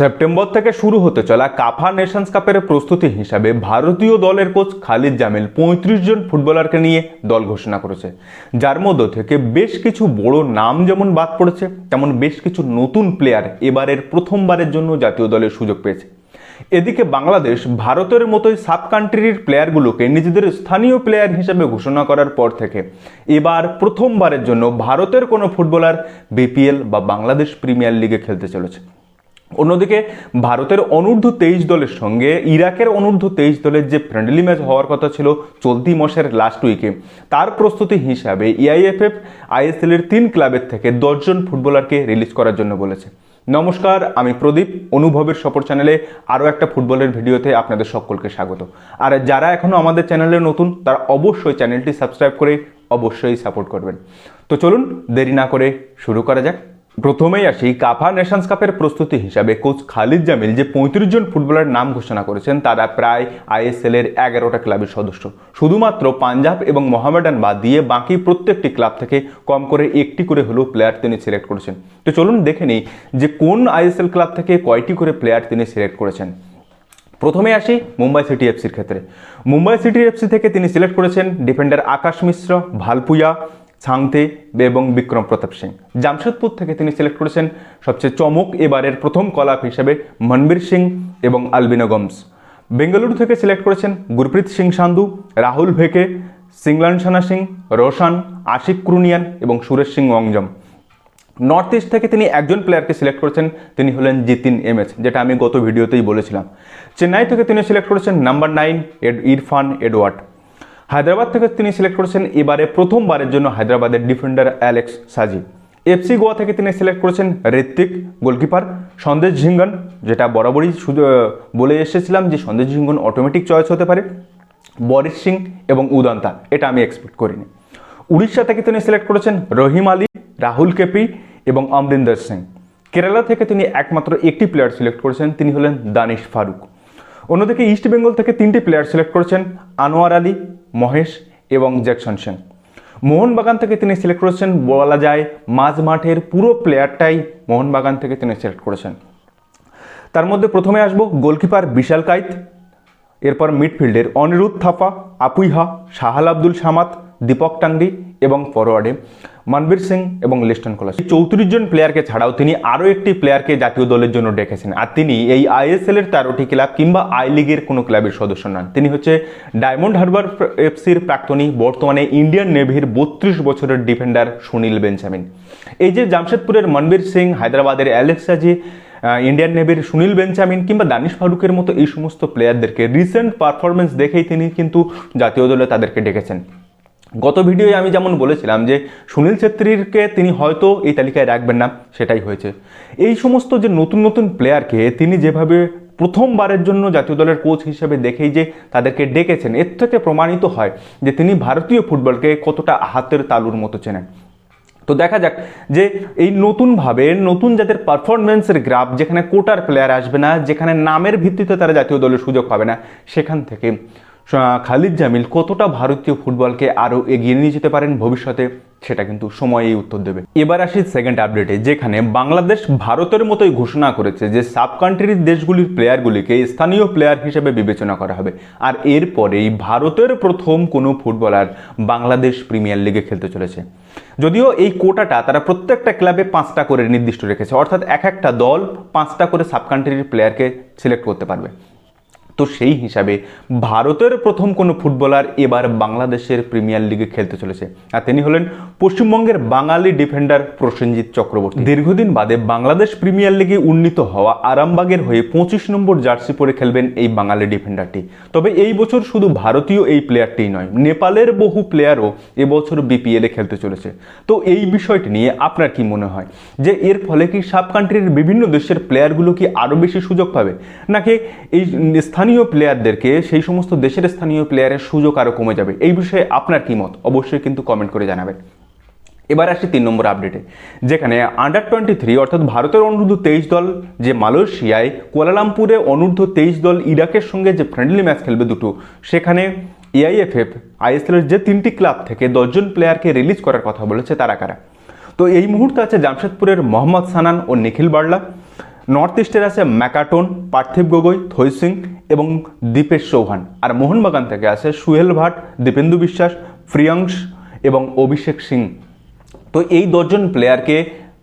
September থেকে শুরু হতে চলা কাফা নেশনস কাপের প্রস্তুতি হিসাবে ভারতীয় দলের কোচ খালিদ জামিল পঁয়ত্রিশ জন ফুটবলারকে নিয়ে দল ঘোষণা করেছে। যার মধ্য থেকে বেশ কিছু বড় নাম যেমন বাদ পড়েছে, তেমন বেশ কিছু নতুন প্লেয়ার এবারের প্রথমবারের জন্য জাতীয় দলের সুযোগ পেয়েছে। এদিকে বাংলাদেশ ভারতের মতোই সাব কান্ট্রির প্লেয়ারগুলোকে নিজেদের স্থানীয় প্লেয়ার হিসেবে ঘোষণা করার পর থেকে এবার প্রথমবারের জন্য ভারতের কোনো ফুটবলার বিপিএল বা বাংলাদেশ প্রিমিয়ার লিগে খেলতে চলেছে। অন্যদিকে ভারতের অনূর্ধ্ব তেইশ দলের সঙ্গে ইরাকের অনূর্ধ্ব তেইশ দলের যে ফ্রেন্ডলি ম্যাচ হওয়ার কথা ছিল চলতি মাসের লাস্ট উইকে তার প্রস্তুতি হিসাবে এআইএফএফ আইএসএল এর তিন ক্লাবের থেকে দশজন ফুটবলারকে রিলিজ করার জন্য বলেছে। নমস্কার, আমি প্রদীপ, অনুভবের সফর চ্যানেলে আরও একটা ফুটবলের ভিডিওতে আপনাদের সকলকে স্বাগত। আর যারা এখনও আমাদের চ্যানেলে নতুন, তারা অবশ্যই চ্যানেলটি সাবস্ক্রাইব করে অবশ্যই সাপোর্ট করবেন। তো চলুন দেরি না করে শুরু করা যাক। প্রথমেই আসি, কাফা নেশনস কাপের প্রস্তুতি হিসাবে কোচ খালিদ জামিল যে পঁয়ত্রিশ জন ফুটবলারের নাম ঘোষণা করেছেন, তারা প্রায় আইএসএল এর এগারোটা ক্লাবের সদস্য। শুধুমাত্র পাঞ্জাব এবং মোহামেডান বাদ দিয়ে বাকি প্রত্যেকটি ক্লাব থেকে কম করে একটি করে হলেও প্লেয়ার তিনি সিলেক্ট করেছেন। তো চলুন দেখে নিই যে কোন আইএসএল ক্লাব থেকে কয়টি করে প্লেয়ার তিনি সিলেক্ট করেছেন। প্রথমে আসি মুম্বাই সিটি এফসির ক্ষেত্রে। মুম্বাই সিটি এফসি থেকে তিনি সিলেক্ট করেছেন ডিফেন্ডার আকাশ মিশ্র, ভালপুয়া ছাংতে এবং বিক্রম প্রতাপ সিং। জামশেদপুর থেকে তিনি সিলেক্ট করেছেন সবচেয়ে চমক এবারের প্রথম কলাপ হিসেবে মনবীর সিং এবং আলবিনো গমস। বেঙ্গালুরু থেকে সিলেক্ট করেছেন গুরপ্রীত সিং সান্ধু, রাহুল ভেকে, সিংলান সানা সিং, রোশান, আশিক ক্রুনিয়ান এবং সুরেশ সিং ওয়াংজম নর্থ ইস্ট থেকে তিনি একজন প্লেয়ারকে সিলেক্ট করেছেন, তিনি হলেন জিতিন এমএস যেটা আমি গত ভিডিওতেই বলেছিলাম। চেন্নাই থেকে তিনি সিলেক্ট করেছেন নাম্বার নাইন এড ইরফান এডওয়ার্ড। হায়দ্রাবাদ থেকে তিনি সিলেক্ট করেছেন এবারে প্রথমবারের জন্য হায়দ্রাবাদের defender Alex Saji FC Goa থেকে তিনি সিলেক্ট করেছেন ঋত্বিক গোলকিপার সন্দেশ ঝিঙ্গন, যেটা বরাবরই শুধু বলে এসেছিলাম যে সন্দেশ ঝিঙ্গন অটোমেটিক চয়েস হতে পারে। বরিশ সিং এবং উদান্তা এটা আমি এক্সপেক্ট করিনি। উড়িষ্যা থেকে তিনি সিলেক্ট করেছেন রহিম আলী, রাহুল কেপি এবং অমরিন্দর সিং। কেরালা থেকে তিনি একমাত্র একটি প্লেয়ার সিলেক্ট করেছেন, তিনি হলেন দানিশ ফারুক। অন্যদিকে ইস্ট বেঙ্গল থেকে তিনটি প্লেয়ার সিলেক্ট করেছেন আনোয়ার আলী মহেশ এবং জ্যাকসন সিং মোহনবাগান থেকে তিনি সিলেক্ট করেছেন, বলা যায় মাঝ মাঠের পুরো প্লেয়ারটাই মোহনবাগান থেকে তিনি সিলেক্ট করেছেন। তার মধ্যে প্রথমে আসব গোলকিপার বিশাল কাইত, এরপর মিডফিল্ডের অনিরুদ্ধ থাপা, আপুইহা, শাহাল আব্দুল সামাত দীপক টাংরি এবং ফরওয়ার্ডে মনবীর সিং এবং লিস্টন কোলাস। চৌত্রিশ জন প্লেয়ারকে ছাড়াও তিনি আরও একটি প্লেয়ারকে জাতীয় দলের জন্য ডেকেছেন। আর তিনি এই আইএসএল এর তেরোটি ক্লাব কিংবা আই লিগের কোনো ক্লাবের সদস্য নন। তিনি হচ্ছে ডায়মন্ড হারবার এফসির প্রাক্তনী, বর্তমানে ইন্ডিয়ান নেভির বত্রিশ বছরের ডিফেন্ডার সুনীল বেঞ্জামিন। এই যে জামশেদপুরের মনবীর সিং, হায়দ্রাবাদের অ্যালেক্সাজি ইন্ডিয়ান নেভির সুনীল বেঞ্চামিন কিংবা দানিশ ফারুকের মতো এই সমস্ত প্লেয়ারদেরকে রিসেন্ট পারফরমেন্স দেখেই তিনি কিন্তু জাতীয় দলে তাদেরকে ডেকেছেন। গত ভিডিওয়ে আমি যেমন বলেছিলাম যে সুনীল ছেত্রীরকে তিনি হয়তো এই তালিকায় রাখবেন না, সেটাই হয়েছে। এই সমস্ত যে নতুন নতুন প্লেয়ারকে তিনি যেভাবে প্রথমবারের জন্য জাতীয় দলের কোচ হিসেবে দেখেই যে তাদেরকে ডেকেছেন, এর থেকে প্রমাণিত হয় যে তিনি ভারতীয় ফুটবলকে কতটা হাতের তালুর মতো চেনেন। তো দেখা যাক যে এই নতুনভাবে, নতুন যাদের পারফরমেন্সের গ্রাফ যেখানে কোটার প্লেয়ার আসবে না, যেখানে নামের ভিত্তিতে তারা জাতীয় দলের সুযোগ পাবে না, সেখান থেকে খালিদ জামিল কতটা ভারতীয় ফুটবলকে আরও এগিয়ে নিয়ে যেতে পারেন ভবিষ্যতে, সেটা কিন্তু সময়েই উত্তর দেবে। এবার আসি সেকেন্ড আপডেটে যেখানে বাংলাদেশ ভারতের মতোই ঘোষণা করেছে যে সাব কান্ট্রির দেশগুলির প্লেয়ারগুলিকে স্থানীয় প্লেয়ার হিসেবে বিবেচনা করা হবে। আর এরপরেই ভারতের প্রথম কোনো ফুটবলার বাংলাদেশ প্রিমিয়ার লিগে খেলতে চলেছে। যদিও এই কোটাটা তারা প্রত্যেকটা ক্লাবে পাঁচটা করে নির্দিষ্ট রেখেছে, অর্থাৎ এক একটা দল পাঁচটা করে সাব কান্ট্রির প্লেয়ারকে সিলেক্ট করতে পারবে। তো সেই হিসাবে ভারতের প্রথম কোনো ফুটবলার এবার বাংলাদেশের প্রিমিয়ার লিগে খেলতে চলেছে। আর তিনি হলেন পশ্চিমবঙ্গের বাঙালি ডিফেন্ডার প্রসেনজিৎ চক্রবর্তী। দীর্ঘদিন বাদে বাংলাদেশ প্রিমিয়ার লিগে উন্নীত হওয়া আরামবাগের হয়ে পঁচিশ নম্বর জার্সি পরে খেলবেন এই বাঙালি ডিফেন্ডারটি। তবে এই বছর শুধু ভারতীয় এই প্লেয়ারটিই নয়, নেপালের বহু প্লেয়ারও এবছর বিপিএলে খেলতে চলেছে। তো এই বিষয়টি নিয়ে আপনার কি মনে হয়? যে এর ফলে কি সাব কান্ট্রির বিভিন্ন দেশের প্লেয়ারগুলো কি আরও বেশি সুযোগ পাবে? নাকি এই স্থানীয় প্লেয়ারদেরকে সেই সমস্ত দেশের স্থানীয় প্লেয়ারের সুযোগ আরও কমে যাবে। এই বিষয়ে আপনার কি মত? অবশ্যই কিন্তু কমেন্ট করে জানাবেন। এবার আসি তিন নম্বর আপডেটে যেখানে আন্ডার টোয়েন্টি থ্রি অর্থাৎ ভারতের অনূর্ধ্ব তেইশ দল, যে মালয়েশিয়ায় কুয়ালালামপুরে অনূর্ধ্ব তেইশ দল ইরাকের সঙ্গে যে ফ্রেন্ডলি ম্যাচ খেলবে দুটো, সেখানে এআইএফএফ আইএসএলের যে তিনটি ক্লাব থেকে দশজন প্লেয়ারকে রিলিজ করার কথা বলেছে তারা কারা? তো এই মুহূর্তে আছে জামশেদপুরের মোহাম্মদ সানান ও নিখিল বার্লা। নর্থ ইস্টের আছে ম্যাকাটন, পার্থিব গগৈ থৈ সিং এবং দীপেশ চৌহান। আর মোহনবাগান থেকে আছে সুহেল ভাট, দীপেন্দু বিশ্বাস, প্রিয়াংশ এবং অভিষেক সিং। তো এই দশজন প্লেয়ারকে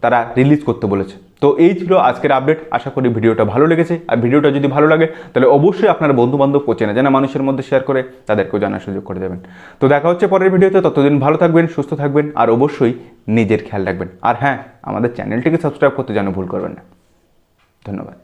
তারা রিলিজ করতে বলেছে। তো এই ছিল আজকের আপডেট আশা করি ভিডিওটা ভালো লেগেছে। আর ভিডিওটা যদি ভালো লাগে, তাহলে অবশ্যই আপনার বন্ধু বান্ধব চেনা জানা মানুষের মধ্যে শেয়ার করে তাদেরকেও জানার সুযোগ করে দেবেন। তো দেখা হচ্ছে পরের ভিডিওতে। ততদিন ভালো থাকবেন, সুস্থ থাকবেন, আর অবশ্যই নিজের খেয়াল রাখবেন। আর হ্যাঁ আমাদের চ্যানেলটিকে সাবস্ক্রাইব করতে যেন ভুল করবেন না। ধন্যবাদ